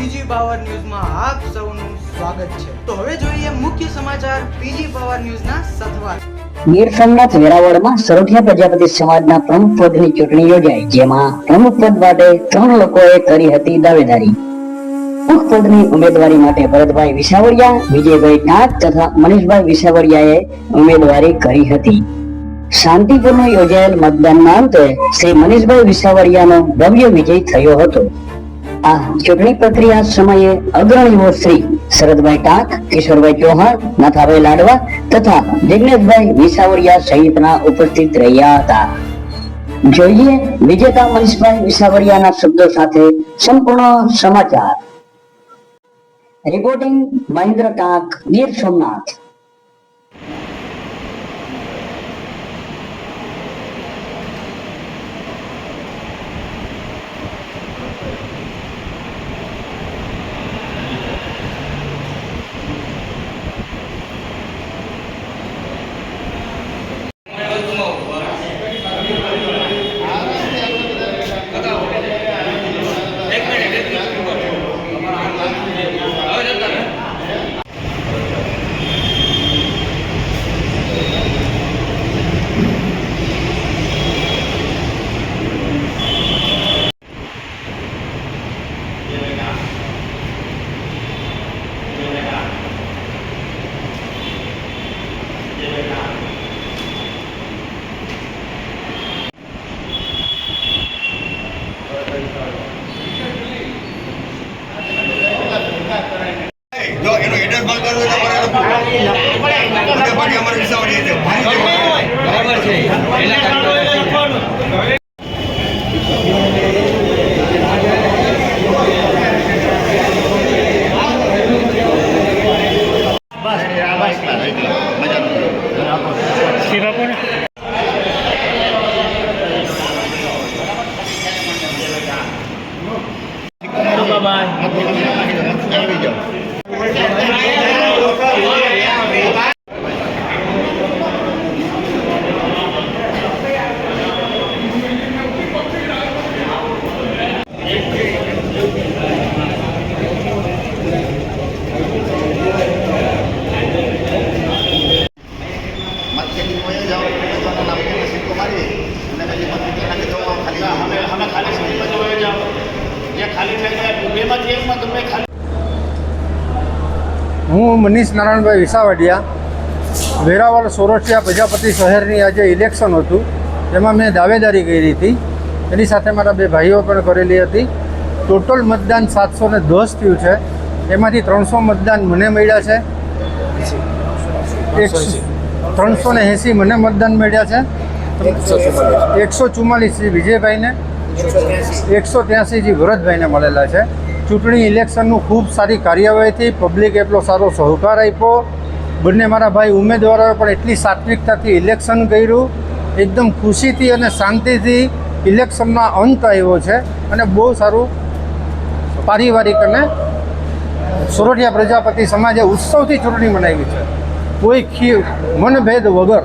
PG power ન્યૂઝમાં આપ સૌનું સ્વાગત છે. તો હવે જોઈએ મુખ્ય સમાચાર પીજી પાવર ન્યૂઝના સથવાર. ગીર વેરાવળમાં સરોઠિયા પ્રજાપતિ સમાજના પ્રમુખ પદની ચૂંટણી યોજાઈ, જેમાં પ્રમુખ પદ માટે ત્રણ લોકોએ કરી હતી દાવેદારી. પ્રમુખ પદની ઉમેદવારી માટે ભરતભાઈ વિસાવડિયા, વિજયભાઈ નાથ તથા મનીષભાઈ વિસાવડિયાએ ઉમેદવારી કરી હતી. શાંતિપૂર્ણ યોજાયેલ મતદાનના અંતે શ્રી મનીષભાઈ વિસાવડિયાનો ભવ્ય વિજય થયો હતો. આ ચૂંટણી પ્રક્રિયા સમયે અગ્રણીઓ શ્રી શરદભાઈ ટાંક, કિશોરભાઈ ચૌહાણ નાથાભાઈ લાડવા તથા જિગ્નેશભાઈ વિસાવરિયા સહિતના ઉપસ્થિત રહ્યા હતા. જોઈએ વિજેતા મનીષભાઈ વિસાવડિયાના શબ્દો સાથે સંપૂર્ણ સમાચાર. રિપોર્ટિંગ મહેન્દ્ર ટાંક, ગીર સોમનાથ. હું મનીષ નારાયણભાઈ વિસાવડિયા, વેરાવળ સોરઠિયા પ્રજાપતિ શહેરની આજે ઇલેક્શન હતું. તેમાં મેં દાવેદારી કરી હતી. એની સાથે મારા બે ભાઈઓ પણ કરેલી હતી. ટોટલ મતદાન સાતસો ને દસ થયું છે. એમાંથી ત્રણસો મતદાન મને મળ્યા છે. ત્રણસો ને એંસી મને મતદાન મળ્યા છે. એકસો ચુમ્માલીસ વિજયભાઈને, એકસો ત્યાંસી ભરતભાઈને મળેલા છે. ચૂંટણી ઇલેક્શનનું ખૂબ સારી કાર્યવાહીથી પબ્લિક એટલો સારો સહકાર આપ્યો. બંને મારા ભાઈ ઉમેદવારોએ પણ એટલી સાત્વિકતાથી ઇલેક્શન કર્યું. એકદમ ખુશીથી અને શાંતિથી ઇલેક્શનનો અંત આવ્યો છે અને બહુ સારું પારિવારિક અને સોરઠિયા પ્રજાપતિ સમાજે ઉત્સવથી ચૂંટણી મનાવી છે. કોઈ ખી મનભેદ વગર